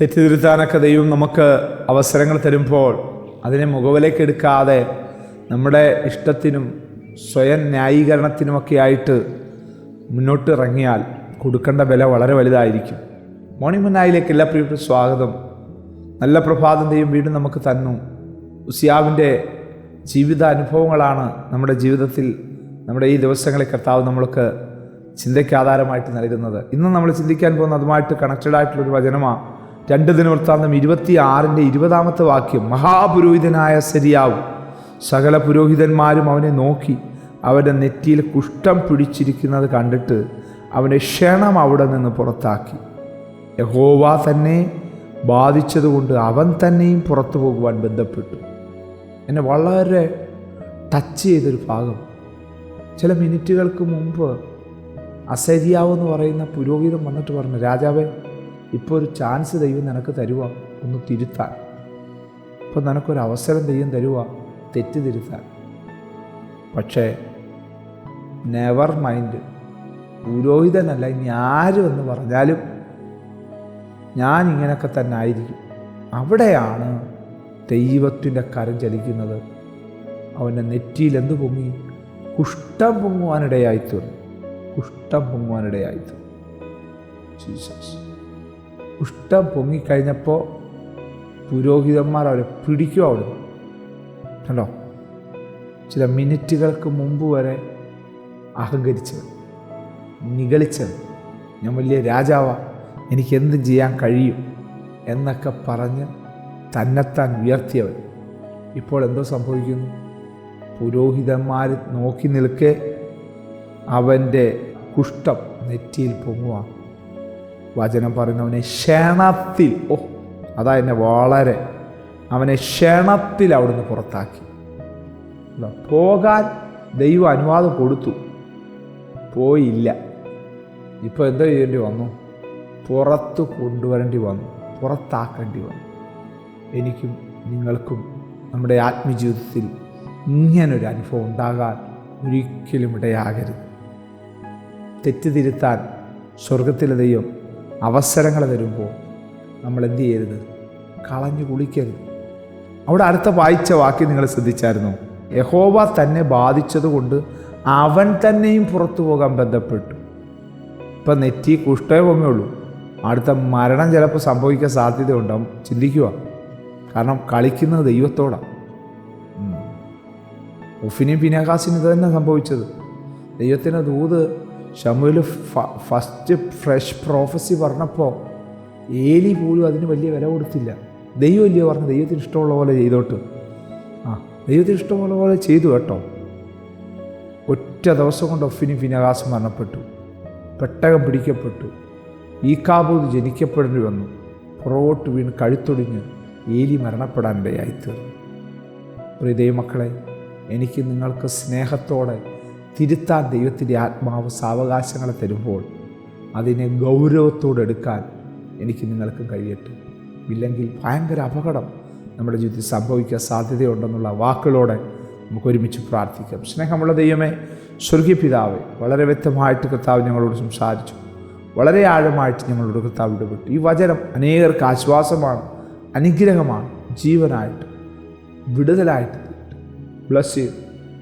തെറ്റിതിരുത്താനൊക്കെ ദൈവം നമുക്ക് അവസരങ്ങൾ തരുമ്പോൾ അതിനെ മുഖവിലേക്ക് എടുക്കാതെ നമ്മുടെ ഇഷ്ടത്തിനും സ്വയം ന്യായീകരണത്തിനുമൊക്കെ ആയിട്ട് മുന്നോട്ട് ഇറങ്ങിയാൽ കൊടുക്കേണ്ട വില വളരെ വലുതായിരിക്കും. മോർണിംഗ് മുന്നായിലേക്ക് എല്ലാ പ്രിയപ്പെട്ട സ്വാഗതം. നല്ല പ്രഭാതം ദൈവം വീണ്ടും നമുക്ക് തന്നു. ഉസിയാവിന്റെ ജീവിതാനുഭവങ്ങളാണ് നമ്മുടെ ജീവിതത്തിൽ നമ്മുടെ ഈ ദിവസങ്ങളെ കർത്താവ് നമ്മൾക്ക് ചിന്തയ്ക്ക് ആധാരമായിട്ട് നൽകുന്നത്. ഇന്ന് നമ്മൾ ചിന്തിക്കാൻ പോകുന്ന അതുമായിട്ട് കണക്റ്റഡ് ആയിട്ടുള്ളൊരു വചനമാണ് രണ്ട് ദിനവൃത്താന്തം ഇരുപത്തി ആറിന്റെ ഇരുപതാമത്തെ വാക്യം മഹാപുരോഹിതനായ ശരിയാവ്. സകല പുരോഹിതന്മാരും അവനെ നോക്കി അവന്റെ നെറ്റിയിൽ കുഷ്ഠം പിടിച്ചിരിക്കുന്നത് കണ്ടിട്ട് അവനെ ക്ഷണം അവിടെ നിന്ന് പുറത്താക്കി. യഹോവ തന്നെ ബാധിച്ചതുകൊണ്ട് അവൻ തന്നെയും പുറത്തു പോകുവാൻ ബന്ധപ്പെട്ടു. എന്നെ വളരെ ടച്ച് ചെയ്തൊരു ഭാഗം. ചില മിനിറ്റുകൾക്ക് മുമ്പ് അസരിയാവെന്ന് പറയുന്ന പുരോഹിതം വന്നിട്ട് പറഞ്ഞു രാജാവേ ഇപ്പോൾ ഒരു ചാൻസ് ദൈവം നിനക്ക് തരുക ഒന്ന് തിരുത്താൻ ഇപ്പോൾ നിനക്കൊരു അവസരം ദൈവം തരുക തെറ്റ് തിരുത്താൻ പക്ഷേ നെവർ മൈൻഡ് പുരോഹിതനല്ല ഇനി ആരും എന്ന് പറഞ്ഞാലും ഞാൻ ഇങ്ങനെയൊക്കെ തന്നെ ആയിരിക്കും. അവിടെയാണ് ദൈവത്തിന്റെ കരം ചലിക്കുന്നത്. അവന്റെ നെറ്റിയിൽ എന്ത് പൊങ്ങി? കുഷ്ഠം പൊങ്ങുവാനിടയായിത്തീർന്നു. കുഷ്ഠം പൊങ്ങുവാനിടയായിത്തീർന്നു. ജീസസ് കുഷ്ഠം പൊങ്ങിക്കഴിഞ്ഞപ്പോൾ പുരോഹിതന്മാർ അവരെ പിടിക്കും അവിടുന്ന്. കണ്ടോ? ചില മിനിറ്റുകൾക്ക് മുമ്പ് വരെ അഹങ്കരിച്ചത് നികളിച്ചത് ഞാൻ വലിയ രാജാവാണ് എനിക്ക് എന്ത് ചെയ്യാൻ കഴിയും എന്നൊക്കെ പറഞ്ഞ് തന്നെത്താൻ ഉയർത്തിയവൻ. ഇപ്പോൾ എന്തോ സംഭവിക്കുന്നു? പുരോഹിതന്മാർ നോക്കി നിൽക്കെ അവന്റെ കുഷ്ഠം നെറ്റിയിൽ പൊങ്ങുക വചനം പറയുന്നവനെ ക്ഷണത്തിൽ ഓ അതാ എന്നെ വളരെ അവനെ ക്ഷണത്തിൽ അവിടുന്ന് പുറത്താക്കി. പോകാൻ ദൈവം അനുവാദം കൊടുത്തു. പോയില്ല. ഇപ്പോൾ എന്തോ ചെയ്യേണ്ടി വന്നു? പുറത്ത് കൊണ്ടുവരേണ്ടി വന്നു. പുറത്താക്കേണ്ടി വന്നു. എനിക്കും നിങ്ങൾക്കും നമ്മുടെ ആത്മജീവിതത്തിൽ ഇങ്ങനൊരു അനുഭവം ഉണ്ടാകാൻ ഒരിക്കലും ഇടയാകരുത്. തെറ്റുതിരുത്താൻ സ്വർഗത്തിലെ ദൈവം അവസരങ്ങൾ വരുമ്പോൾ നമ്മൾ എന്ത് ചെയ്യരുത്? കളഞ്ഞു കുളിക്കരുത്. അവിടെ അടുത്ത വായിച്ച വാക്യം നിങ്ങൾ ശ്രദ്ധിച്ചായിരുന്നു? യഹോവ തന്നെ ബാധിച്ചതുകൊണ്ട് അവൻ തന്നെയും പുറത്തു പോകാൻ ബന്ധപ്പെട്ടു. ഇപ്പം നെറ്റി കുഷ്ടേ പൊങ്ങുള്ളൂ അടുത്ത മരണം ചിലപ്പോൾ സംഭവിക്കാൻ സാധ്യതയുണ്ടാവും. ചിന്തിക്കുക. കാരണം കളിക്കുന്നത് ദൈവത്തോടാണ് ഉഫിനെയും പിനാകാസിനും ഇത് തന്നെ സംഭവിച്ചത്? ദൈവത്തിന്റെ ദൂത് ഷമുവിൽ ഫസ്റ്റ് ഫ്രഷ് പ്രോഫസി പറഞ്ഞപ്പോൾ ഏലി പോലും അതിന് വലിയ വില കൊടുത്തില്ല. ദൈവം ഇല്ലയോ പറഞ്ഞു ദൈവത്തിന് ഇഷ്ടമുള്ള പോലെ ചെയ്തോട്ട്. ആ ദൈവത്തിന് ഇഷ്ടമുള്ള പോലെ ചെയ്തു കേട്ടോ. ഒറ്റ ദിവസം കൊണ്ട് ഒഫിനി ഫിനകാസം മരണപ്പെട്ടു. പെട്ടകം പിടിക്കപ്പെട്ടു. ഈ കാബൂത് ജനിക്കപ്പെടേണ്ടി വന്നു. പുറകോട്ട് വീണ് കഴുത്തൊടിഞ്ഞ് ഏലി മരണപ്പെടാനിടയായിത്തീർന്നു. പ്രിയ ദൈവമക്കളെ എനിക്ക് നിങ്ങൾക്ക് സ്നേഹത്തോടെ തിരുത്താൻ ദൈവത്തിന്റെ ആത്മാവ് സാവകാശങ്ങളെ തരുമ്പോൾ അതിനെ ഗൗരവത്തോടെ എടുക്കാൻ എനിക്ക് നിങ്ങൾക്ക് കഴിയട്ടെ. ഇല്ലെങ്കിൽ ഭയങ്കര അപകടം നമ്മുടെ ജീവിതത്തിൽ സംഭവിക്കാൻ സാധ്യതയുണ്ടെന്നുള്ള വാക്കുകളോടെ നമുക്ക് ഒരുമിച്ച് പ്രാർത്ഥിക്കാം. സ്നേഹമുള്ള ദൈവമേ സ്വർഗീയ പിതാവ് വളരെ വ്യക്തമായിട്ട് കർത്താവ് ഞങ്ങളോട് സംസാരിച്ചു. വളരെ ആഴമായിട്ട് ഞങ്ങളോട് കർത്താവ് ഇടപെട്ടു. ഈ വചനം അനേകർക്ക് ആശ്വാസമാണ് അനുഗ്രഹമാണ്. ജീവനായിട്ട് വിടുതലായിട്ട്. Bless you